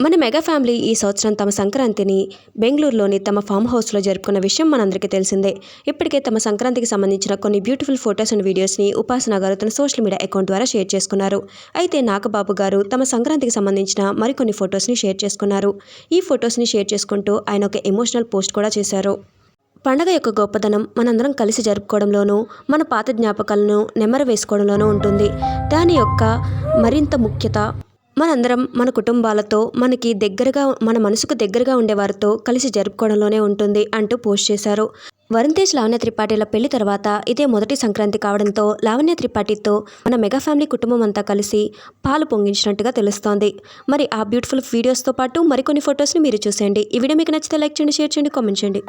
మన mega family ఈ సంవత్సరం తమ సంక్రాంతిని బెంగళూరులోని తమ ఫామ్ హౌస్లో జరుపుకున్న విషయం మనందరికీ తెలిసిందే. ఇప్పటికే తమ సంక్రాంతికి సంబంధించిన కొన్ని బ్యూటిఫుల్ ఫొటోస్ అండ్ వీడియోస్ని ఉపాసన గారు తన సోషల్ మీడియా అకౌంట్ ద్వారా షేర్ చేసుకున్నారు. అయితే నాగబాబు గారు తమ సంక్రాంతికి సంబంధించిన మరికొన్ని ఫొటోస్ని షేర్ చేసుకున్నారు. ఈ ఫొటోస్ని షేర్ చేసుకుంటూ ఆయన ఒక ఎమోషనల్ పోస్ట్ కూడా చేశారు. పండగ యొక్క గొప్పదనం మనందరం కలిసి జరుపుకోవడంలోనూ మన పాత జ్ఞాపకాలను నెమ్మర వేసుకోవడంలోనూ ఉంటుంది. దాని యొక్క మరింత ముఖ్యత మనందరం మన కుటుంబాలతో మనకి దగ్గరగా మన మనసుకు దగ్గరగా ఉండేవారితో కలిసి జరుపుకోవడంలోనే ఉంటుంది అంటూ పోస్ట్ చేశారు. వరుణ్ తేజ్ లావణ్య త్రిపాఠిల పెళ్ళి తర్వాత ఇదే మొదటి సంక్రాంతి కావడంతో లావణ్య త్రిపాఠితో మన మెగా ఫ్యామిలీ కుటుంబం అంతా కలిసి పాలు పొంగించినట్టుగా తెలుస్తోంది. మరి ఆ బ్యూటిఫుల్ వీడియోస్తో పాటు మరికొన్ని ఫొటోస్ని మీరు చూసేయండి. ఈ వీడియో మీకు నచ్చితే లైక్ చేయండి షేర్ చేయండి కామెంట్ చేయండి.